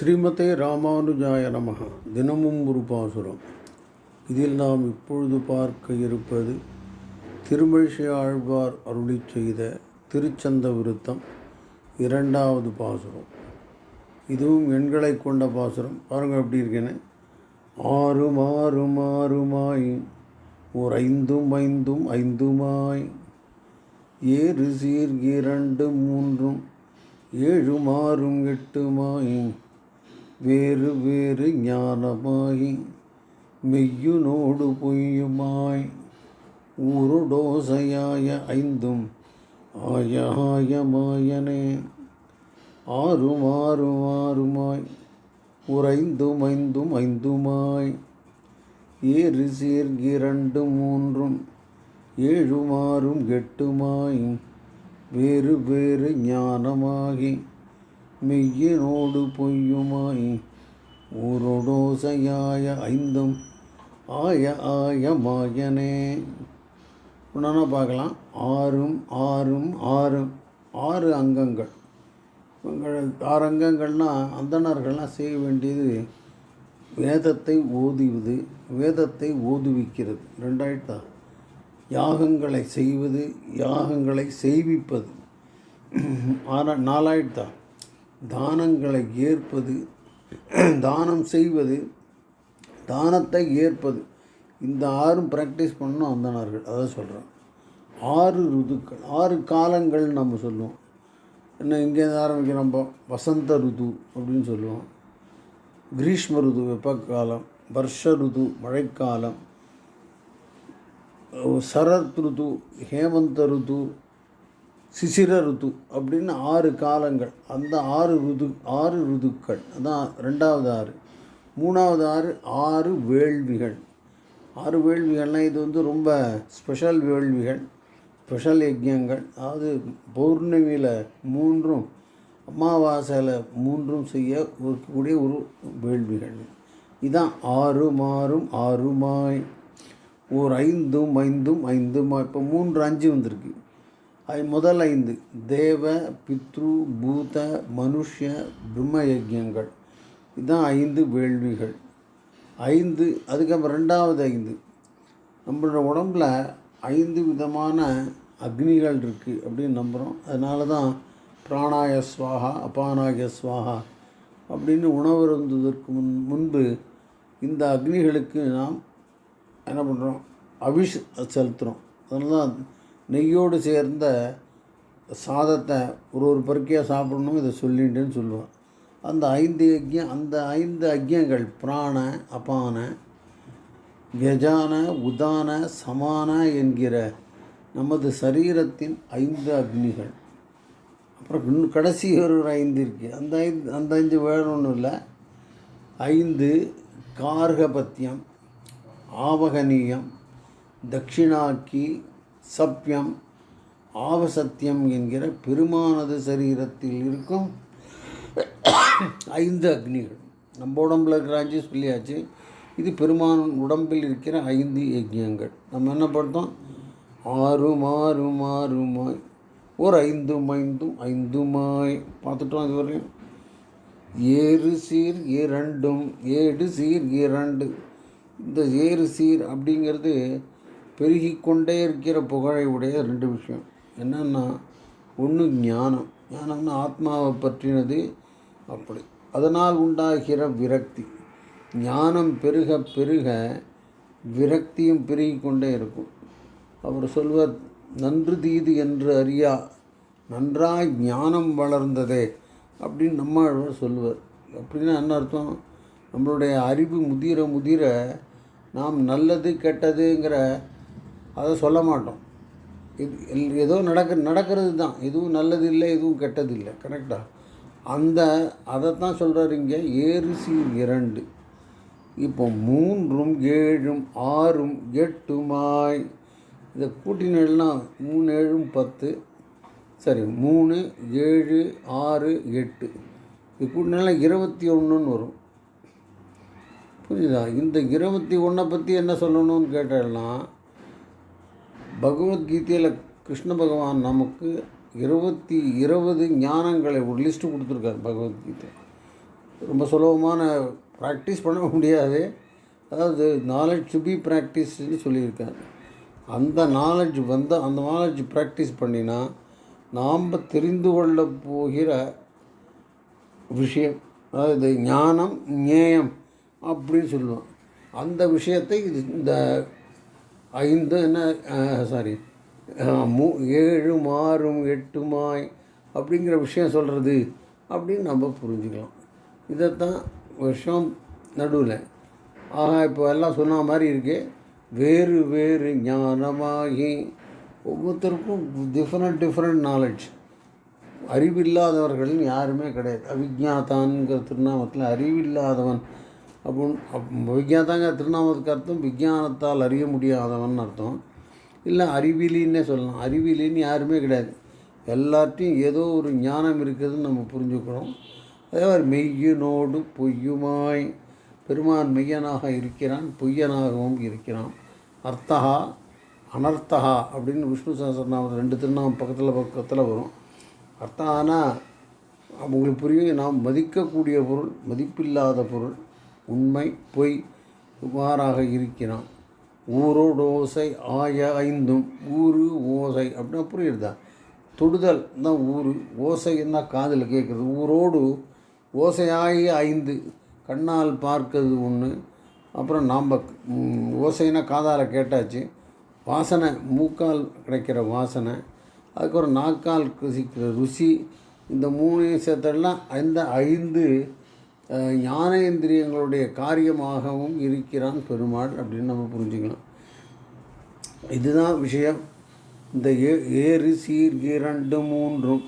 ஸ்ரீமதே ராமானுஜாய நமக. தினமும் ஒரு பாசுரம். இதில் நாம் இப்பொழுது பார்க்க இருப்பது திருமழிசை ஆழ்வார் அருளி செய்த திருச்சந்த விருத்தம் இரண்டாவது பாசுரம். இதுவும் எண்களை கொண்ட பாசுரம். பாருங்கள் எப்படி இருக்கேன்னு. ஆறு மாறு மாறுமாய் ஓர் ஐந்தும் ஐந்தும் ஐந்துமாய் ஏறு சீர் இரண்டு மூன்றும் ஏழு மாறும் எட்டுமாயும் வேறு வேறு ஞானமாய் மெய்யுனோடு பொய்யுமாய். ஊருடோசையாய ஐந்தும் ஆய ஆயமாயனே ஆறும் ஆறும் ஆறுமாய் உறைந்தும் ஐந்தும் ஐந்துமாய். ஏறு சீர் இரண்டு மூன்றும் ஏழுமாறும் எட்டுமாய். வேறு வேறு ஞானமாகி மெய்யினோடு பொய்யுமாய். ஊரோடோசையாய ஐந்தும் ஆய ஆய மாயனே. ஒன்றா பார்க்கலாம். ஆறும் ஆறும் ஆறும். ஆறு அங்கங்கள். ஆறு அங்கங்கள்னால் அந்தணர்கள்லாம் செய்ய வேண்டியது வேதத்தை ஓதுவது வேதத்தை ஓதுவிக்கிறது. ரெண்டாயிரத்தா. யாகங்களை செய்வது யாகங்களை செய்விப்பது. ஆனால் நாலாயிரத்தா. தானங்களை ஏற்பது தானம் செய்வது தானத்தை ஏற்பது. இந்த ஆறும் ப்ராக்டிஸ் பண்ணணும் அந்தணர்கள். அதை சொல்கிறேன் ஆறு ருதுக்கள். ஆறு காலங்கள் நம்ம சொல்லுவோம். என்ன இங்கேருந்து ஆரம்பிக்கிறோம் நம்ம வசந்த ருது அப்படின்னு சொல்லுவோம். கிரீஷ்ம ருது வெப்பக்காலம் வருஷ ருது மழைக்காலம் சரத் ருது ஹேமந்த ருது சிசிர ருது அப்படின்னு ஆறு காலங்கள். அந்த ஆறு ருது ஆறு ருதுக்கள். அதான் ரெண்டாவது ஆறு. மூணாவது ஆறு ஆறு வேள்விகள். ஆறு வேள்விகள்னால் இது வந்து ரொம்ப ஸ்பெஷல் வேள்விகள். ஸ்பெஷல் யஜ்யங்கள் அதாவது பௌர்ணமியில் மூன்றும் அமாவாசையில் மூன்றும் செய்ய இருக்கக்கூடிய ஒரு வேள்விகள். இதான் ஆறு மாறும் ஆறுமாய். ஓர் ஐந்தும் ஐந்தும் ஐந்துமாய். இப்போ மூன்று அஞ்சு வந்திருக்கு. அது முதல் ஐந்து. தேவ பித்ரு பூத மனுஷ பிரம்ம யஜ்யங்கள் இதுதான் ஐந்து வேள்விகள். ஐந்து அதுக்கப்புறம் ரெண்டாவது ஐந்து. நம்மளோட உடம்புல ஐந்து விதமான அக்னிகள் இருக்குது அப்படின்னு நம்புகிறோம் அதனால தான் பிராணாய ஸ்வாகா அபானாய ஸ்வாகா அப்படின்னு உணவு இருந்ததற்கு முன் முன்பு இந்த அக்னிகளுக்கு நாம் என்ன பண்ணுறோம் அபிஷ் செலுத்துகிறோம் அதனால தான் நெய்யோடு சேர்ந்த சாதத்தை ஒரு ஒரு பருக்கையாக சாப்பிடணும் இதை சொல்லிட்டுன்னு சொல்லுவான். அந்த ஐந்து யஜ்யம் அந்த ஐந்து அஜ்யங்கள் பிராண அபான கஜான உதான சமான என்கிற நமது சரீரத்தின் ஐந்து அக்னிகள். அப்புறம் இன்னும் கடைசி ஒரு ஐந்து இருக்குது அந்த ஐந்து அந்த ஐந்து வேறு ஒன்றும் இல்லை. ஐந்து கார்கபத்தியம் ஆவகனீயம் தட்சிணாக்கி சப்யம் ஆவசத்தியம் என்கிற பெருமானது சரீரத்தில் இருக்கும் ஐந்து அக்னிகள். நம்ம உடம்புல இருக்கிற அஞ்சு சொல்லியாச்சு. இது பெருமான் உடம்பில் இருக்கிற ஐந்து யஜ்யங்கள். நம்ம என்ன பார்த்தோம் ஆறு மாறு மாறுமாய். ஒரு ஐந்தும் ஐந்தும் ஐந்துமாய். பார்த்துட்டோம் இதுவரையும். ஏறு சீர் இரண்டும் ஏடு சீர் இரண்டு. இந்த ஏறு சீர் அப்படிங்கிறது பெருகி கொண்டே இருக்கிற புகழை உடைய ரெண்டு விஷயம். என்னென்னா ஒன்று ஞானம். ஞானம்னா ஆத்மாவை பற்றினது அப்படி. அதனால் உண்டாகிற விரக்தி. ஞானம் பெருக பெருக விரக்தியும் பெருகி கொண்டே இருக்கும். அவர் சொல்வர் நன்று தீது என்று அறியா நன்றாய் ஞானம் வளர்ந்ததே அப்படின்னு நம்மாழ்வார் சொல்லுவார். அப்படின்னா என்ன அர்த்தம்? நம்மளுடைய அறிவு முதிர முதிர நாம் நல்லது கெட்டதுங்கிற அதை சொல்ல மாட்டோம். இது ஏதோ நடக்க நடக்கிறது தான். எதுவும் நல்லது இல்லை எதுவும் கெட்டது இல்லை கரெக்டாக அந்த அதைத்தான் சொல்கிறார் இங்கே ஏறு இரண்டு. இப்போ மூன்றும் ஏழும் ஆறும் எட்டுமாய். இதை கூட்டினா மூணு ஏழும் பத்து. சரி மூணு ஏழு ஆறு எட்டு. இது கூட்டினால இருபத்தி ஒன்றுன்னு வரும். புரியுதா? இந்த இருபத்தி ஒன்றை பற்றி என்ன சொல்லணும்னு கேட்டால்னா பகவத்கீதையில் கிருஷ்ண பகவான் நமக்கு இருபத்தி இருபது ஞானங்களை ஒரு லிஸ்ட்டு கொடுத்துருக்காரு பகவத்கீதை. ரொம்ப சுலபமான ப்ராக்டிஸ் பண்ண முடியாது. அதாவது நாலேஜ் டு பி ப்ராக்டிஸ்ன்னு சொல்லியிருக்காரு. அந்த நாலேஜ் வந்து அந்த நாலேஜ் ப்ராக்டிஸ் பண்ணினா நாம் தெரிந்து கொள்ள போகிற விஷயம். அதாவது ஞானம் ஞேயம் அப்படின்னு சொல்லுவோம். அந்த விஷயத்தை இது இந்த ஐந்து என்ன சாரி மூ ஏழு மாறும் எட்டுமாய் அப்படிங்கிற விஷயம் சொல்கிறது அப்படின்னு நம்ம புரிஞ்சுக்கலாம். இதைத்தான் வருஷம் நடுவில். ஆக இப்போ எல்லாம் சொன்ன மாதிரி இருக்கே. வேறு வேறு ஞானமாகி ஒவ்வொருத்தருக்கும் டிஃப்ரெண்ட் டிஃப்ரெண்ட் நாலெட்ஜ் அறிவில்லாதவர்கள் யாருமே கிடையாது. அவிஜாத்தான்ங்கிற திருநாமத்தில் அறிவில்லாதவன் அப்படின்னு அப் விஜாதாங்க திருநாமத்துக்கு அர்த்தம் விஞ்ஞானத்தால் அறிய முடியாதவன் அர்த்தம். இல்லை அறிவிலின்னே சொல்லலாம். அறிவிலின்னு யாருமே கிடையாது. எல்லார்ட்டையும் ஏதோ ஒரு ஞானம் இருக்குதுன்னு நம்ம புரிஞ்சுக்கிறோம். அதே மாதிரி மெய்யினோடு பொய்யுமாய் பெருமான் மெய்யனாக இருக்கிறான் பொய்யனாகவும் இருக்கிறான். அர்த்தகா அனர்த்தகா அப்படின்னு விஷ்ணு சஹஸ்ரநாமம் ரெண்டு திருநாமம் பக்கத்தில் பக்கத்தில் வரும். அர்த்தகானா உங்களுக்கு புரியும் நாம் மதிக்கக்கூடிய பொருள் மதிப்பில்லாத பொருள். உண்மை பொய் இவ்வாறாக இருக்கிறான். ஊரோடோசை ஓசை ஆய ஐந்தும் ஊரு ஓசை அப்படின்னா புரியுறதா? தொடுதல் தான் ஊரு ஓசைன்னா காதில் கேட்குறது? ஊரோடு ஓசையாகி ஐந்து கண்ணால் பார்க்கிறது ஒன்று அப்புறம் நாம் ஓசைனா காதால் கேட்டாச்சு. வாசனை மூக்கால் கிடைக்கிற வாசனை. அதுக்கப்புறம் நாக்கால் ருசிக்கிற ருசி. இந்த மூணு சேர்த்தெல்லாம் இந்த ஐந்து ஞானேந்திரியங்களுடைய காரியமாகவும் இருக்கிறான் பெருமாள் அப்படின்னு நம்ம புரிஞ்சுக்கலாம். இதுதான் விஷயம். இந்த ஏ ஏறு சீர் இரண்டு மூன்றும்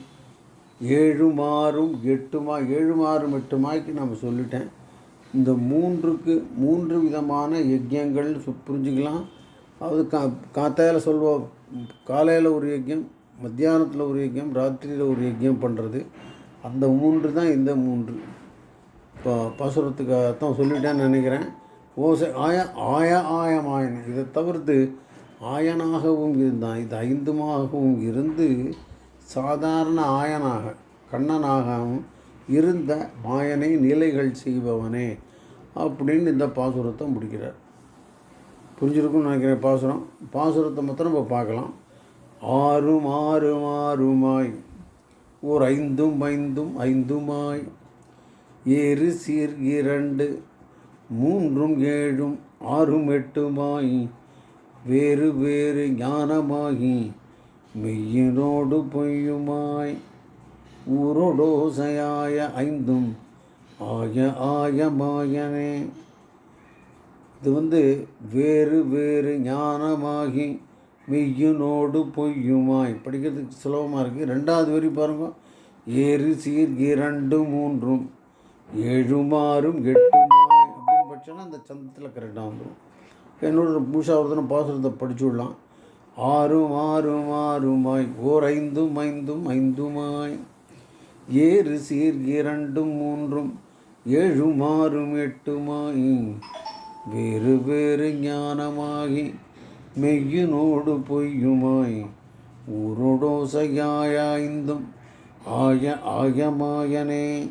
ஏழு மாறும் எட்டுமா ஏழு மாறும் எட்டு மாய்க்கு நம்ம சொல்லிட்டேன். இந்த மூன்றுக்கு மூன்று விதமான யஜ்யங்கள் புரிஞ்சுக்கலாம். அது கா காத்தாயில் சொல்வோம் காலையில் ஒரு யஜ்யம் மத்தியானத்தில் ஒரு யஜ்யம் ராத்திரியில் ஒரு யஜ்யம் பண்ணுறது அந்த மூன்று தான் இந்த மூன்று. இப்போ பாசுரத்துக்கு அர்த்தம் சொல்லிட்டேன்னு நினைக்கிறேன். ஓசை ஆய ஆய ஆயமாயன். இதை தவிர்த்து ஆயனாகவும் இருந்தான். இது ஐந்துமாகவும் இருந்து சாதாரண ஆயனாக கண்ணனாகவும் இருந்த மாயனை நிலைகள் செய்பவனே அப்படின்னு இந்த பாசுரத்தை முடிக்கிறார். புரிஞ்சிருக்கும்னு நினைக்கிறேன் பாசுரம். பாசுரத்தை மாத்திரம் இப்போ பார்க்கலாம். ஆறும் ஆறும் ஆறுமாய். ஓர் ஐந்தும் ஐந்தும் ஐந்துமாய். ஏறு சீர் இரண்டு மூன்றும் ஏழும் ஆறும் எட்டுமாய் வேறு வேறு ஞானமாகி மெய்யினோடு பொய்யுமாய். ஊரோடோசையாய ஐந்தும் ஆய ஆய மாயனே. இது வந்து வேறு வேறு ஞானமாகி மெய்யினோடு பொய்யுமாய். படிக்கிறதுக்கு சுலபமாக இருக்குது ரெண்டாவது வரி பாருங்க. ஏறு சீர் இரண்டு மூன்றும் ஏழுமாறும் எட்டுமாய் அப்படின்னு படிச்சோன்னா அந்த சந்தத்தில் கரெக்டாக வந்துடும் என்னோட பூஷாவர்தன பாசுரத்தை படிச்சு விடலாம். ஆறும் ஆறும் ஆறுமாய் ஓர் ஐந்தும் ஐந்தும் ஐந்துமாய் ஏறு சீர் இரண்டும் மூன்றும் ஏழும் ஆறும் எட்டுமாய். வேறு வேறு ஞானமாகி மெய்யினோடு பொய்யுமாய். ஊரோடோசையாயாய்ந்தும் ஆய ஆயமாயனே.